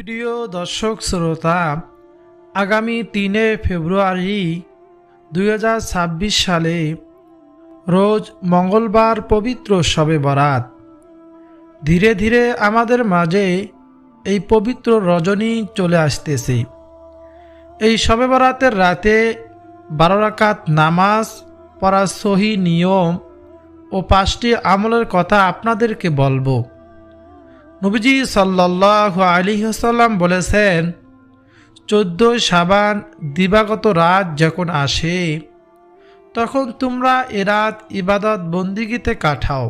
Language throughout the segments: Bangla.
প্রিয় দর্শক শ্রোতা, আগামী তিনে ফেব্রুয়ারি দুই হাজার ছাব্বিশ সালে রোজ মঙ্গলবার পবিত্র শবে বরাত। ধীরে ধীরে আমাদের মাঝে এই পবিত্র রজনী চলে আসতেছে। এই শবে বরাতের রাতে বারো রাকাত নামাজ পড়ার সহি নিয়ম ও পাঁচটি আমলের কথা আপনাদেরকে বলব। নবীজি সাল্লাহ আলী হাসাল্লাম বলেছেন চোদ্দোই সাবান দিবাগত রাত যখন আসে, তখন তোমরা এ রাত ইবাদত বন্দিগিতে কাটাও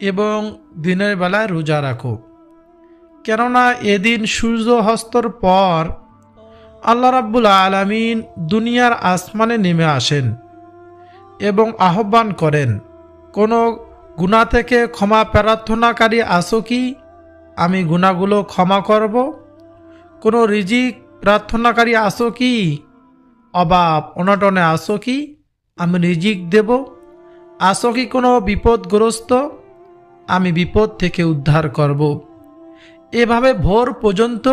এবং দিনের বেলায় রোজা রাখো। কেননা এদিন সূর্য হস্তর পর আল্লাহ রাব্বুল আলামিন দুনিয়ার আসমানে নেমে আসেন এবং আহ্বান করেন, কোনো গুণা থেকে ক্ষমা প্রার্থনাকারী আসো কি? আমি গুণাগুলো ক্ষমা করব। কোনো রিজিক প্রার্থনাকারী আসো কি? অভাব অনটনে আসো কি? আমি রিজিক দেব। আসো কি কোনো বিপদগ্রস্ত? আমি বিপদ থেকে উদ্ধার করব। এভাবে ভোর পর্যন্ত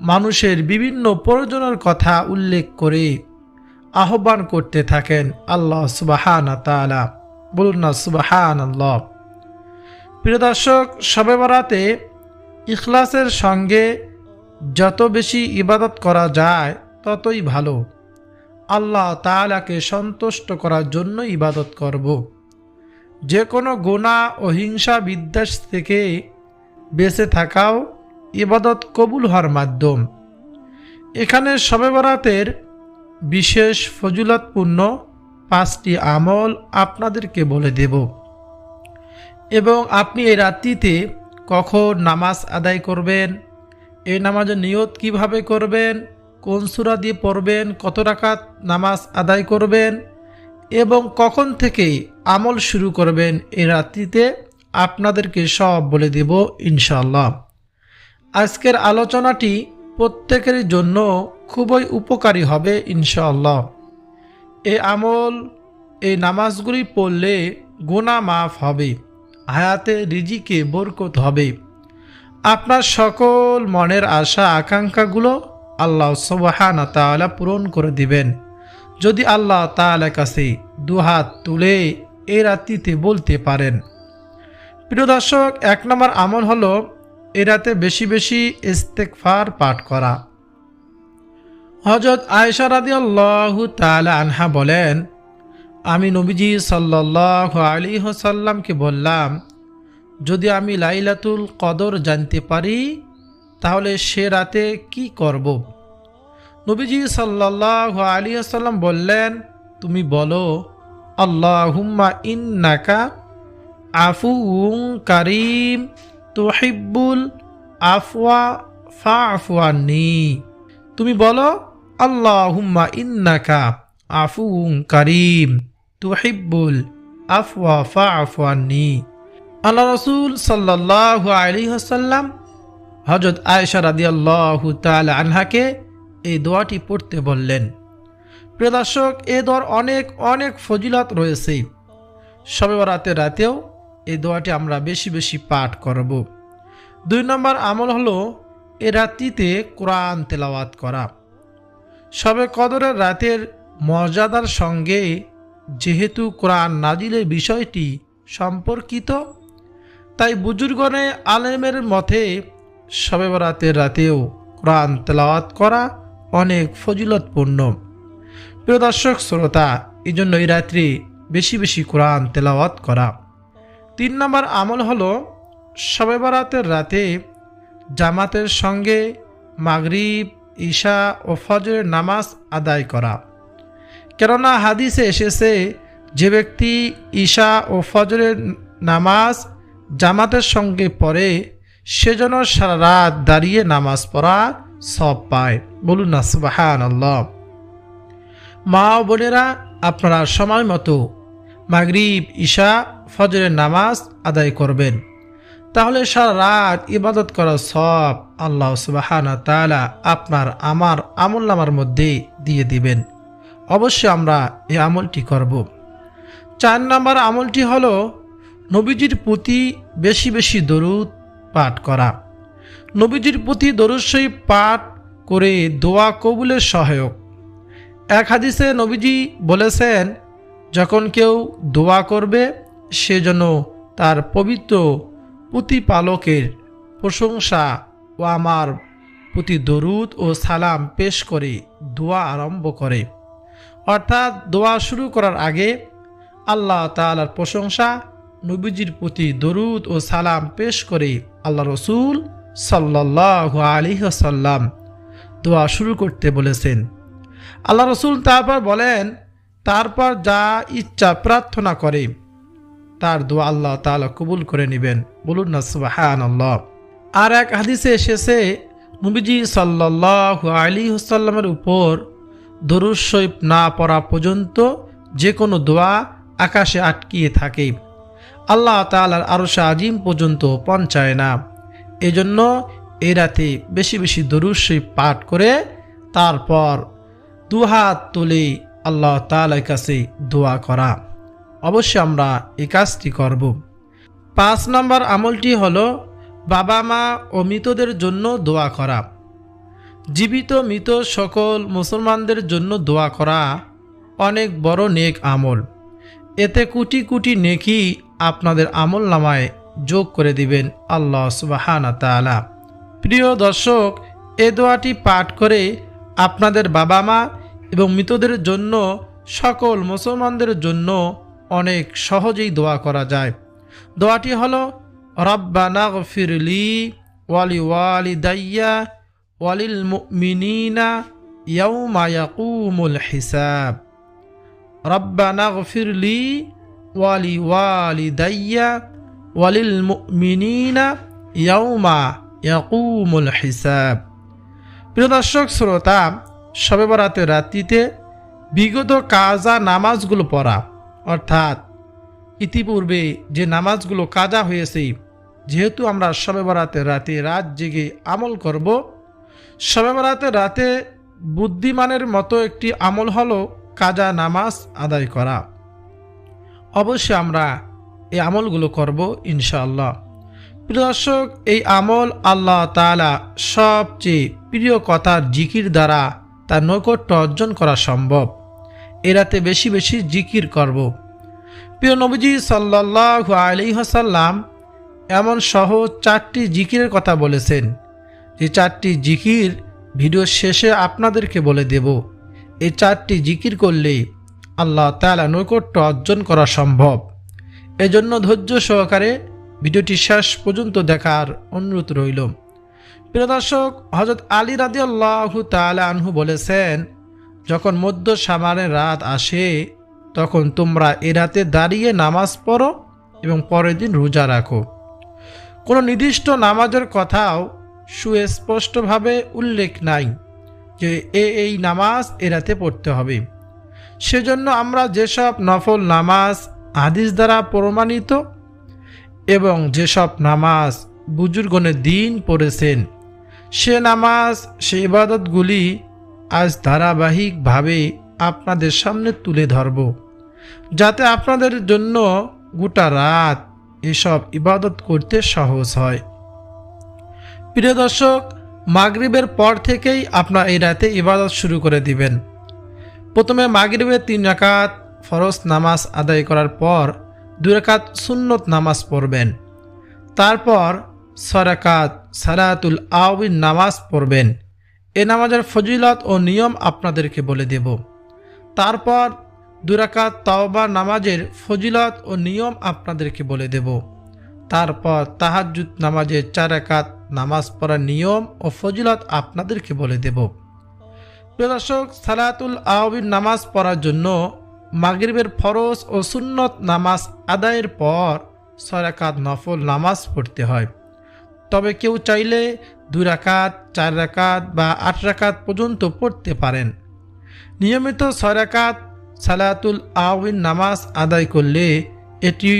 মানুষের বিভিন্ন প্রয়োজনের কথা উল্লেখ করে আহ্বান করতে থাকেন আল্লাহ সুবাহান তালা বলুন না সুবাহান আল্লাহ প্রিয় দর্শক, সবে বরাতে ইখলাসের সঙ্গে যত বেশি ইবাদত করা যায়, ততই ভালো। আল্লাহ তালাকে সন্তুষ্ট করার জন্য ইবাদত করব। যে কোনো গোনা ও হিংসা বিদ্বেষ থেকে বেঁচে থাকাও ইবাদত কবুল হওয়ার মাধ্যম। এখানে সবে বরাতের বিশেষ ফজিলতপূর্ণ পাঁচটি আমল আপনাদেরকে বলে দেব। এবং আপনি এই রাত্রিতে কখন নামাজ আদায় করবেন, এই নামাজের নিয়ত কীভাবে করবেন, কোন সুরা দিয়ে পড়বেন, কত রাকাত নামাজ আদায় করবেন, এবং কখন থেকে আমল শুরু করবেন, এই রাত্রিতে আপনাদেরকে সব বলে দেব ইনশাল্লাহ আজকের আলোচনাটি প্রত্যেকের জন্য খুবই উপকারী হবে ইনশাল্লাহ এই আমল এই নামাজগুলি পড়লে গোনা মাফ হবে, হায়াতে রিজিকে বরকত হবে। আপনার সকল মনের আশা, আকাঙ্ক্ষাগুলো আল্লাহ সবাহানা তাআলা পূরণ করে দিবেন। যদি আল্লাহ তাআলা কাছে দুহাত তুলে এ রাত্রিতে বলতে পারেন। প্রিয় দর্শক, এক নম্বর আমল হলো এ রাতে বেশি বেশি ইস্তেকফার পাঠ করা। হজরত আয়সা রাদি তালা আনহা বলেন, আমি নবীজি সাল্লাহ আলী সাল্লামকে বললাম, যদি আমি লাইলাতুল কদর জানতে পারি, তাহলে সে রাতে কি করব? নবীজি সাল্লাহ আলী সাল্লাম বললেন, তুমি বলো, আল্লাহুম্মা ইন্নাকা আফু কারিম, তোহিব্বুল আফওয়া ফা আফওয়ানি তুমি বলো আল্লাহুম্মা ইন্নাকা আফুং কারিম, তুহিব্বুল আফওয়া ফা আফওয়ানি আল্লাহ রসুল সাল্লাহ আলী হাসাল্লাম হজরত আয়সা রাদি আল্লাহ তাল আনহাকে এই দোয়াটি পড়তে বললেন, প্রিয় দর্শক, এ দোয়ার অনেক অনেক ফজিলত রয়েছে। সবে রাতের রাতেও এই দোয়াটি আমরা বেশি বেশি পাঠ করব। দুই নম্বর আমল হলো এ রাত্রিতে কোরআন তেলাওয়াত করা। সবে কদরের রাতের মর্যাদার সঙ্গে যেহেতু কোরআন নাজিলের বিষয়টি সম্পর্কিত, তাই বুজুর্গনে আলেমের মতে সবে বরাতের রাতেও কোরআন তেলাওয়াত করা অনেক ফজিলতপূর্ণ। প্রিয় দর্শক, শ্রোতা এই জন্য এই রাত্রি বেশি বেশি কোরআন তেলাওয়াত করা। তিন নম্বর আমল হল সবে বরাতের রাতে জামাতের সঙ্গে মাগরিব ঈশা ও ফজরের নামাজ আদায় করা। কেননা হাদিসে এসেছে, যে ব্যক্তি ঈশা ও ফজরের নামাজ জামাতের সঙ্গে পড়ে সেজন্য সারা রাত দাঁড়িয়ে নামাজ পড়া সব পায়। বলুন না সুবাহান আল্লাহ মা ও বোনেরা, আপনারা সময় মতো মাগরিব, ঈশা, ফজরের নামাজ আদায় করবেন। তাহলে সারা রাত ইবাদত করা সব আল্লাহ সুবাহানা তালা আপনার, আমার, আমল নামার মধ্যে দিয়ে দিবেন। অবশ্যই আমরা এই আমলটি করব। চার নম্বর আমলটি হলো নবীজির প্রতি বেশি বেশি দরুদ পাঠ করা। নবীজির প্রতি দরস্বই পাঠ করে দোয়া কবুলের সহায়ক। এক হাদিসে নবীজি বলেছেন, যখন কেউ দোয়া করবে, সে যেন তার পবিত্র প্রতিপালকের প্রশংসা ও আমার প্রতি দরুদ ও সালাম পেশ করে দোয়া আরম্ভ করে। অর্থাৎ দোয়া শুরু করার আগে আল্লাহ তালার প্রশংসা, নবীজির প্রতি দরুদ ও সালাম পেশ করে আল্লাহ রসুল সাল্লাহ আলী সাল্লাম দোয়া শুরু করতে বলেছেন। আল্লাহ রসুল তারপর বলেন, তারপর যা ইচ্ছা প্রার্থনা করে। তার দোয়া আল্লাহ তালা কবুল করে নেবেন। বলুন না সুবাহান আল্লাহ আর এক হাদিসে এসেছে, নবীজি সাল্লাহ আলী হুসাল্লামের উপর দরুদ না পড়া পর্যন্ত যে কোনো দোয়া আকাশে আটকিয়ে থাকে। আল্লাহ তালার আরও আজিম পর্যন্ত পৌঁছায় না। এজন্য এই রাতে বেশি বেশি দরুদ পাঠ করে তারপর দুহাত তুলে আল্লাহ তালার কাছে দোয়া করা। অবশ্যই আমরা এই কাজটি করব। পাঁচ নম্বর আমলটি হলো বাবা মা ও মৃতদের জন্য দোয়া করা। জীবিত মৃত সকল মুসলমানদের জন্য দোয়া করা অনেক বড় নেক আমল। এতে কোটি কোটি নেকি আপনাদের আমল নামায় যোগ করে দিবেন আল্লাহ সুবাহানা তালা প্রিয় দর্শক, এ দোয়াটি পাঠ করে আপনাদের বাবা মা এবং মৃতদের জন্য সকল মুসলমানদের জন্য অনেক সহজেই দোয়া করা যায়। দোয়াটি হলো, রব্বানা ফিরলি ওয়ালি ওয়ালি দাইয়া ওয়ালিল মুমিনিনা ইয়াউমা ইয়াকুমুল হিসাব। রব্বানা ফিরলি ওয়ালি ওয়ালি দাইয়া ওয়ালিল মুমিনিনা ইয়াউমা ইয়াকুমুল হিসাব। প্রিয় দর্শক, শ্রোতা শবে বরাতের রাত্রিতে বিগত কাজা নামাজগুলো পড়া অর্থাৎ ইতিপূর্বে যে নামাজগুলো কাজা হয়েছে, যেহেতু আমরা শবে বরাতের রাতে রাত জেগে আমল করব শবে বরাতের রাতে বুদ্ধিমানের মতো একটি আমল হলো কাজা নামাজ আদায় করা। অবশ্যই আমরা এই আমলগুলো করব ইনশাআল্লাহ। প্রিয় দর্শক, এই আমল আল্লাহ তালা সবচেয়ে প্রিয় কথার জিকির দ্বারা তার নৈকট্য অর্জন করা সম্ভব। এরাতে বেশি বেশি জিকির করব। প্রিয় নবীজি সাল্লাহ আলি হাসাল্লাম এমন সহ চারটি জিকিরের কথা বলেছেন। যে চারটি জিকির ভিডিও শেষে আপনাদেরকে বলে দেব। এই চারটি জিকির করলে আল্লাহ তালা নৈকট্য অর্জন করা সম্ভব। এজন্য ধৈর্য সহকারে ভিডিওটি শেষ পর্যন্ত দেখার অনুরোধ রইল। প্রিয় দর্শক হজরত আলী রাদি আল্লাহ তালা আনহু বলেছেন যখন মধ্য সামানের রাত আসে, তখন তোমরা এ রাতে দাঁড়িয়ে নামাজ পড়ো এবং পরের দিন রোজা রাখো। কোনো নির্দিষ্ট নামাজের কথাও সুস্পষ্টভাবে উল্লেখ নাই যে এ এই নামাজ এ রাতে পড়তে হবে। সেজন্য আমরা যেসব নফল নামাজ, হাদিস দ্বারা প্রমাণিত এবং যেসব নামাজ বুজুর্গণের দিন পড়েছেন, সে নামাজ, সে ইবাদতগুলি আজ ধারাবাহিকভাবে আপনাদের সামনে তুলে ধরব, যাতে আপনাদের জন্য গোটা রাত এসব ইবাদত করতে সহজ হয়। প্রিয় দর্শক, মাগরিবের পর থেকেই আপনার এই রাতে ইবাদত শুরু করে দিবেন। প্রথমে মাগরিবের তিন রাকাত ফরজ নামাজ আদায় করার পর দুই রাকাত সুন্নত নামাজ পড়বেন। তারপর সরাকাত সালাতুল আউবিন নামাজ পড়বেন। এ নামাজের ফজিলত ও নিয়ম আপনাদেরকে বলে দেব। তারপর দুরাকাত তাওবা নামাজের ফজিলত ও নিয়ম আপনাদেরকে বলে দেব। তারপর তাহাজুদ নামাজের চারাকাত নামাজ পড়ার নিয়ম ও ফজিলত আপনাদেরকে বলে দেব। প্রিয় দর্শক, সালাতুল আহবির নামাজ পড়ার জন্য মাগরিবের ফরজ ও সুন্নত নামাজ আদায়ের পর ছয় নফল নামাজ পড়তে হয়। তবে কেউ চাইলে দুই রাকাত, চার রাকাত বা আট রাকাত পর্যন্ত পড়তে পারেন। নিয়মিত ছয় রাকাত সালাতুল আউিন নামাজ আদায় করলে এটি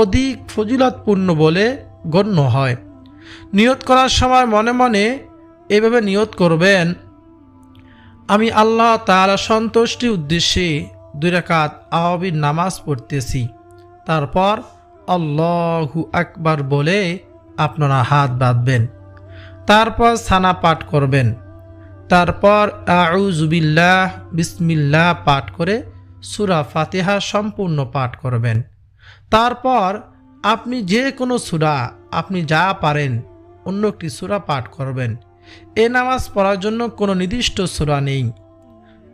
অধিক ফজিলতপূর্ণ বলে গণ্য হয়। নিয়ত করার সময় মনে মনে এভাবে নিয়ত করবেন, আমি আল্লাহ তালা সন্তুষ্টি উদ্দেশ্যে দুই রাকাত আওয়াবির নামাজ পড়তেছি। তারপর আল্লাহু আকবার বলে আপনারা হাত বাঁধবেন। তারপর সানা পাঠ করবেন। তারপর আউজুবিল্লাহ বিসমিল্লাহ পাঠ করে সুরা ফাতিহা সম্পূর্ণ পাঠ করবেন। তারপর আপনি যে কোনো সুরা, আপনি যা পারেন, অন্য একটি সুরা পাঠ করবেন। এ নামাজ পড়ার জন্য কোনো নির্দিষ্ট সুরা নেই।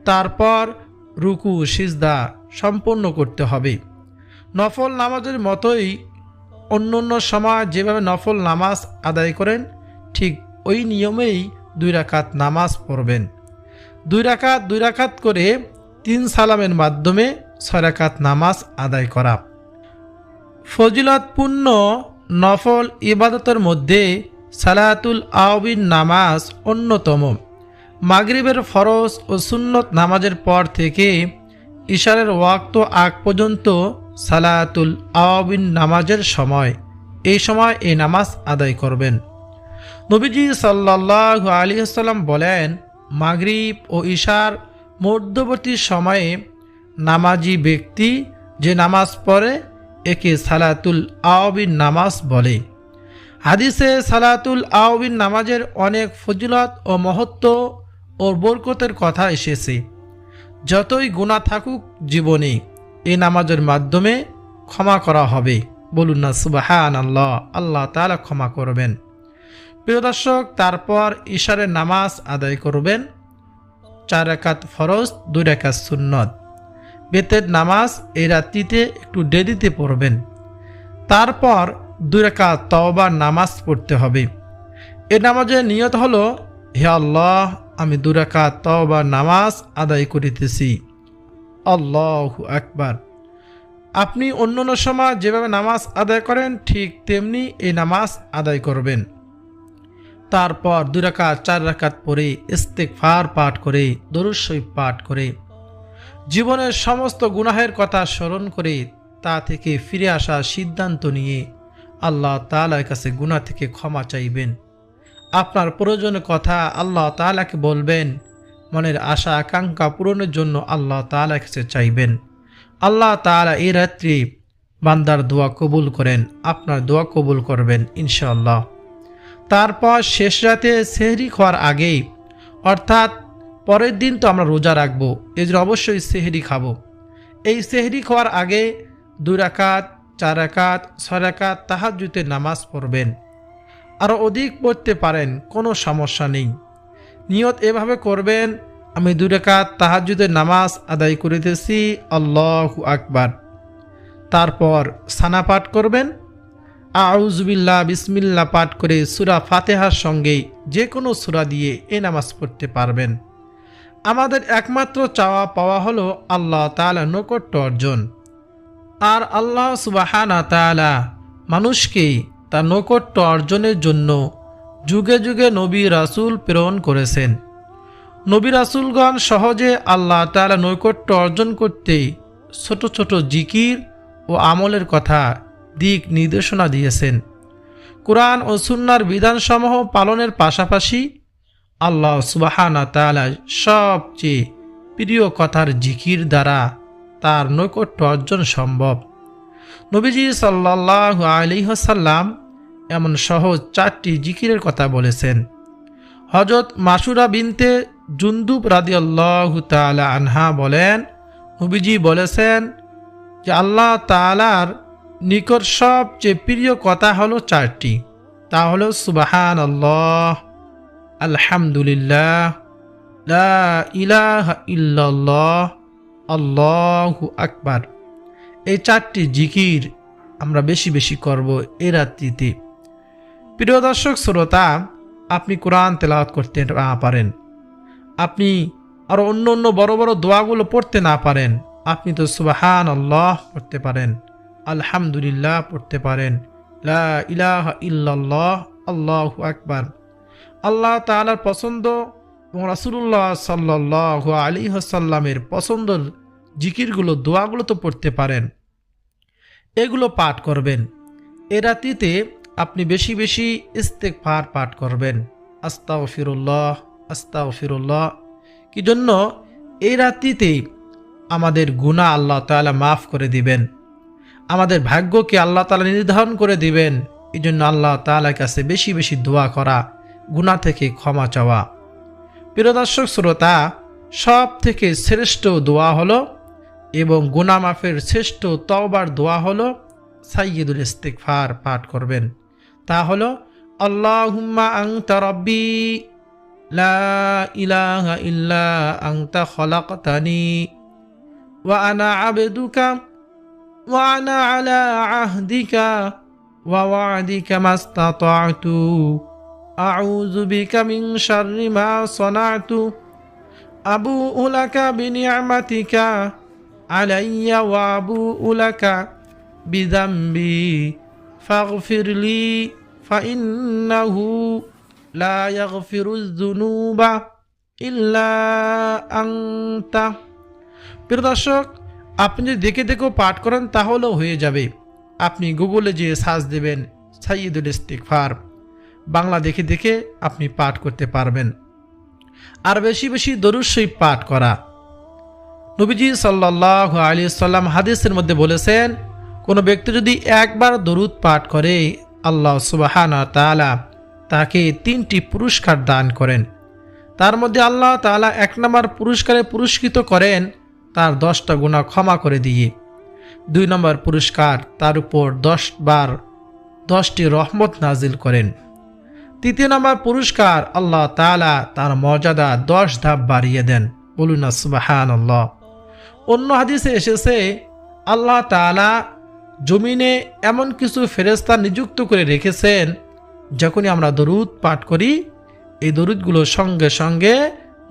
তারপর রুকু, সিজদা সম্পন্ন করতে হবে। নফল নামাজের মতোই অন্য অন্য সময় যেভাবে নফল নামাজ আদায় করেন, ঠিক ওই নিয়মেই দুই রাকাত নামাজ পড়বেন। দুই রাকাত দুই রাকাত করে তিন সালামের মাধ্যমে ছয় রাকাত নামাজ আদায় করা। ফজিলতপূর্ণ নফল ইবাদতের মধ্যে সালাতুল আওবিন নামাজ অন্যতম। মাগরিবের ফরজ ও সুন্নত নামাজের পর থেকে ইশারের ওয়াক্ত আগ পর্যন্ত সালাতুল আওবিন নামাজের সময়, এই সময় এই নামাজ আদায় করবেন। নবীজি সাল্লাহ আলী সাল্লাম বলেন, মাগরিব ও ঈশার মধ্যবর্তী সময়ে নামাজি ব্যক্তি যে নামাজ পড়ে, একে সালাতুল আওবিন নামাজ বলে। হাদিসে সালাতুল আওবিন নামাজের অনেক ফজিলত ও মহত্ব ও বরকতের কথা এসেছে। যতই গুণা থাকুক জীবনে এই নামাজের মাধ্যমে ক্ষমা করা হবে। বলুন না সুবাহান আল্লাহ আল্লাহ তালা ক্ষমা করবেন। প্রিয় দর্শক, তারপর ঈশারের নামাজ আদায় করবেন। চার একাত ফরজ, দুই রেখাত সুন্নত। বেতের নামাজ এই রাত্রিতে একটু দেরিতে পড়বেন। তারপর দুই রেখাত তওবার নামাজ পড়তে হবে। এ নামাজের নিয়ত হলো, হে আল্লাহ, আমি দু রেখাত তওবার নামাজ আদায় করিতেছি। আল্লাহ আকবার। আপনি অন্য সময় যেভাবে নামাজ আদায় করেন, ঠিক তেমনি এই নামাজ আদায় করবেন। তারপর দুই রাকাত, চার রাকাত পরে ইস্তেকফার পাঠ করে শরীফ পাঠ করে, জীবনের সমস্ত গুনাহের কথা স্মরণ করে, তা থেকে ফিরে আসার সিদ্ধান্ত নিয়ে আল্লাহ তালার কাছে গুনাহ থেকে ক্ষমা চাইবেন। আপনার প্রয়োজনের কথা আল্লাহ তালাকে বলবেন মনের আশা, আকাঙ্ক্ষা পূরণের জন্য আল্লাহ তালার কাছে চাইবেন। আল্লাহ তালা এই রাত্রি বান্দার দোয়া কবুল করেন, আপনার দোয়া কবুল করবেন ইনশাল্লাহ তারপর শেষ রাতে সেহরি খাওয়ার আগেই, অর্থাৎ পরের দিন তো আমরা রোজা রাখব এই জন্য অবশ্যই সেহরি খাব। এই সেহরি খাওয়ার আগে দুই রাকাত, চার রাকাত, ছয় রাকাত তাহাজুতে নামাজ পড়বেন। আরও অধিক পড়তে পারেন, কোনো সমস্যা নেই। নিয়ত এভাবে করবেন, আমি দুই রেখাত তাহাজুদের নামাজ আদায় করিতেছি, আল্লাহ আকবার। তারপর সানা পাঠ করবেন। আউজবিল্লা বিসমিল্লা পাঠ করে সুরা ফাতেহার সঙ্গে যে কোনো সুরা দিয়ে এ নামাজ পড়তে পারবেন। আমাদের একমাত্র চাওয়া পাওয়া হলো আল্লাহ তালা নৈকট্য অর্জন। আর আল্লাহ সুবাহানা তালা মানুষকে তার নৈকট্য অর্জনের জন্য যুগে যুগে নবী রাসুল প্রেরণ করেছেন। নবী রাসুলগণ সহজে আল্লাহ তালা নৈকট্য অর্জন করতে ছোট ছোট জিকির ও আমলের কথা দিক নির্দেশনা দিয়েছেন। কোরআন ও সুন্নার বিধানসমূহ পালনের পাশাপাশি আল্লাহ সুবাহানা তালা সবচেয়ে প্রিয় কথার জিকির দ্বারা তার নৈকট্য অর্জন সম্ভব। নবীজি সাল্লাহ আলিহসাল্লাম এমন সহজ চারটি জিকিরের কথা বলেছেন। হজরত মাসুরা বিনতে জুন্দুব রাদি আল্লাহ তালা আনহা বলেন, নবীজি বলেছেন যে আল্লাহ তালার নিকট সবচেয়ে প্রিয় কথা হলো চারটি। তা হলো সুবাহান আল্লাহ আলহামদুলিল্লাহ, লা ইলাহা ইল্লাল্লাহ, আল্লাহু আকবার। এই চারটি জিকির আমরা বেশি বেশি করব এ রাত্রিতে। প্রিয় দর্শক, শ্রোতা, আপনি কোরআন তেলাওয়াত করতে না পারেন। আপনি আরও অন্য অন্য বড় বড় দোয়াগুলো পড়তে না পারেন। আপনি তো সুবাহান আল্লাহ পড়তে পারেন, আলহামদুলিল্লাহ পড়তে পারেন। ইলাহা ইল্লাল্লাহ, আল্লাহ আকবার। আল্লাহ তালার পছন্দ এবং রাসুল্লাহ সাল্লাহ আলী হাসাল্লামের পছন্দর জিকিরগুলো, দোয়াগুলো তো পড়তে পারেন। এগুলো পাঠ করবেন। এ রাতিতে আপনি বেশি বেশি ইস্তেকফার পাঠ করবেন। আস্তা আস্তাও ফিরুল্লাহ আস্তাও ফিরুল্লাহ কি জন্য? এই রাত্রিতে আমাদের গুণা আল্লাহ তালা মাফ করে দিবেন। আমাদের ভাগ্যকে আল্লাহ তালা নির্ধারণ করে দিবেন। এই জন্য আল্লাহ তালার কাছে বেশি বেশি দোয়া করা গুণা থেকে ক্ষমা চাওয়া। প্রিয় দর্শক, শ্রোতা সব থেকে শ্রেষ্ঠ দোয়া হলো এবং গুনা মাফের শ্রেষ্ঠ তওবার দোয়া হলো সাইয়দুল ইস্তিগফার পাঠ করবেন। তা হলো, আল্লাহুম্মা আংতা রব্বি, লা ইলাহা ইল্লা আংতা খলাকতানি, ওয়া আনা আবেদুকা, ওয়া আনা আলা আহদিকা, ওয়া ওয়াদিকা মাস্তাতাতু, আউযু বিকা মিন শাররি মা সানাতু, আবুউ লাকা বিনি'মাতিকা, আলাইয়া ওয়া আবুউ লাকা বিযামবি। ফাগফির লি ফাইন্নাহু লা ইয়াগফিরুয যুনুবা ইল্লা আনতা। প্রিয় দর্শক, আপনি যদি দেখে দেখেও পাঠ করেন, তাহলেও হয়ে যাবে। আপনি গুগলে যেয়ে সার্চ দেবেন সাইয়দুল ইস্তিগফার। বাংলা দেখে দেখে আপনি পাঠ করতে পারবেন। আর বেশি বেশি শরীফ পাঠ করা। নবীজি সাল্লাহ আলী সাল্লাম হাদিসের মধ্যে বলেছেন কোনো ব্যক্তি যদি একবার দরুদ পাঠ করে, আল্লাহ সুবাহানা তালা তাকে তিনটি পুরস্কার দান করেন। তার মধ্যে আল্লাহ তাআলা এক নম্বর পুরস্কারে পুরস্কৃত করেন, তার দশটা গুণা ক্ষমা করে দিয়ে। দুই নম্বর পুরস্কার তার উপর দশ বার দশটি রহমত নাজিল করেন। তৃতীয় নম্বর পুরস্কার আল্লাহ তাআলা তার মর্যাদা দশ ধাপ বাড়িয়ে দেন। বলুন সুবাহান আল্লাহ অন্য হাদিসে এসেছে, আল্লাহ তাআলা জমিনে এমন কিছু ফেরেস্তা নিযুক্ত করে রেখেছেন, যখনই আমরা দরুদ পাঠ করি, এই দরুদগুলো সঙ্গে সঙ্গে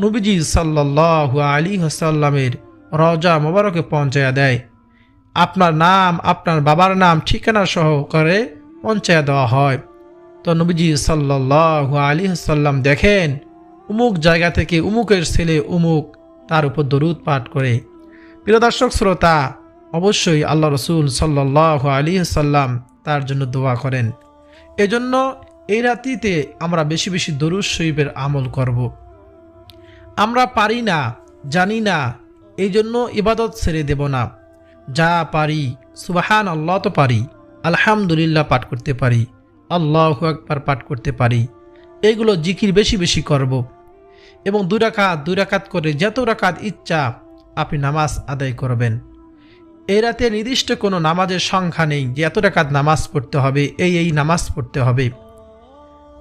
নবীজি সাল্লাহ আলী হাসাল্লামের রজা মোবারকে পৌঁছায়া দেয়। আপনার নাম, আপনার বাবার নাম, ঠিকানা সহকারে পৌঁছায়া দেওয়া হয়। তো নবীজি সাল্লাহ আলী হাসাল্লাম দেখেন, উমুক জায়গা থেকে উমুকের ছেলে উমুক তার উপর দরুদ পাঠ করে। প্রিয় দর্শক, শ্রোতা অবশ্যই আল্লাহ রসুল সাল্লাহ আলী সাল্লাম তার জন্য দোয়া করেন এজন্য এই রাতিতে আমরা বেশি বেশি দরুদ শরীফের আমল করব। আমরা পারি না, জানি না এই জন্য ইবাদত ছেড়ে দেব না যা পারি সুবাহান আল্লাহ তো পারি, আলহামদুলিল্লাহ পাঠ করতে পারি, আল্লাহ একবার পাঠ করতে পারি, এগুলো জিকির বেশি বেশি করব। এবং দুই রাকাত দুই রাকাত করে যত রাকাত ইচ্ছা আপনি নামাজ আদায় করবেন এই রাতে নির্দিষ্ট কোনো নামাজের সংখ্যা নেই যে এত রাকাত নামাজ পড়তে হবে, এই এই নামাজ পড়তে হবে।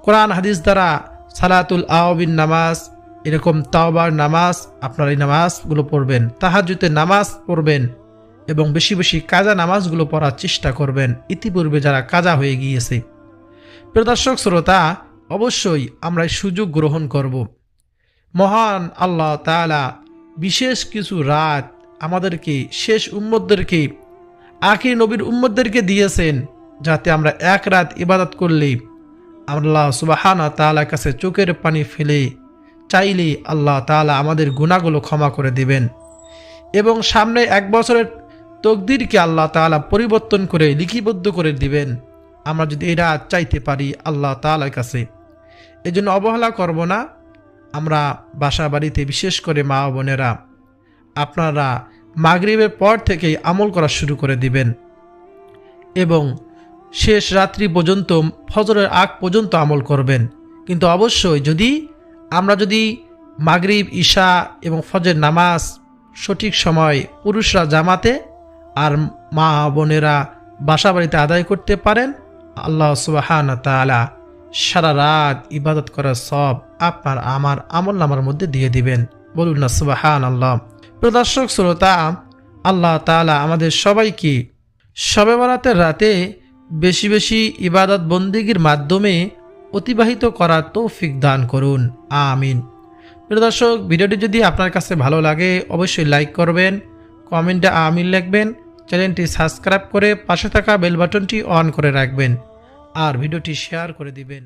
কোরআন, হাদিস দ্বারা সালাতুল আওবিন নামাজ, এরকম তাওবার নামাজ, আপনার এই নামাজগুলো পড়বেন তাহাজুতে নামাজ পড়বেন এবং বেশি বেশি কাজা নামাজগুলো পড়ার চেষ্টা করবেন। ইতিপূর্বে যারা কাজা হয়ে গিয়েছে। প্রদর্শক শ্রোতা, অবশ্যই আমরা সুযোগ গ্রহণ করব। মহান আল্লাহ তালা বিশেষ কিছু রাত আমাদেরকে, শেষ উম্মদদেরকে আখির নবীর উম্মদদেরকে দিয়েছেন, যাতে আমরা এক রাত ইবাদত করলে আল্লাহ সুবাহানা তালার কাছে চোখের পানি ফেলে চাইলে আল্লাহ তালা আমাদের গুণাগুলো ক্ষমা করে দিবেন। এবং সামনে এক বছরের তকদিরকে আল্লাহ তালা পরিবর্তন করে লিখিবদ্ধ করে দিবেন। আমরা যদি এই রাত চাইতে পারি আল্লাহ তালার কাছে। এই জন্য অবহেলা করব না। আমরা বাসা বাড়িতে বিশেষ করে মা বোনেরা আপনারা মাগরিবের পর থেকেই আমল করা শুরু করে দিবেন। এবং শেষ রাত্রি পর্যন্ত, ফজরের আগ পর্যন্ত আমল করবেন। কিন্তু অবশ্যই যদি আমরা যদি মাগরিব ঈশা এবং ফজর নামাজ সঠিক সময় পুরুষরা জামাতে আর মা বোনেরা বাসা বাড়িতে আদায় করতে পারেন, আল্লাহ সুবাহান তালা সারা রাত ইবাদত করার সব আপনার আমার আমল নামার মধ্যে দিয়ে দিবেন। বলুন না সুবাহান আল্লাহ প্রদর্শক শ্রোতা, আল্লাহ তালা আমাদের সবাইকে সবে বরাতের রাতে বেশি বেশি ইবাদত বন্দিগির মাধ্যমে অতিবাহিত করার তৌফিক দান করুন। আমিন। প্রিয় দর্শক, ভিডিওটি যদি আপনার কাছে ভালো লাগে, অবশ্যই লাইক করবেন, কমেন্টে আমিন লিখবেন, চ্যানেলটি সাবস্ক্রাইব করে পাশে থাকা বেল বাটনটি অন করে রাখবেন, আর ভিডিওটি শেয়ার করে দিবেন।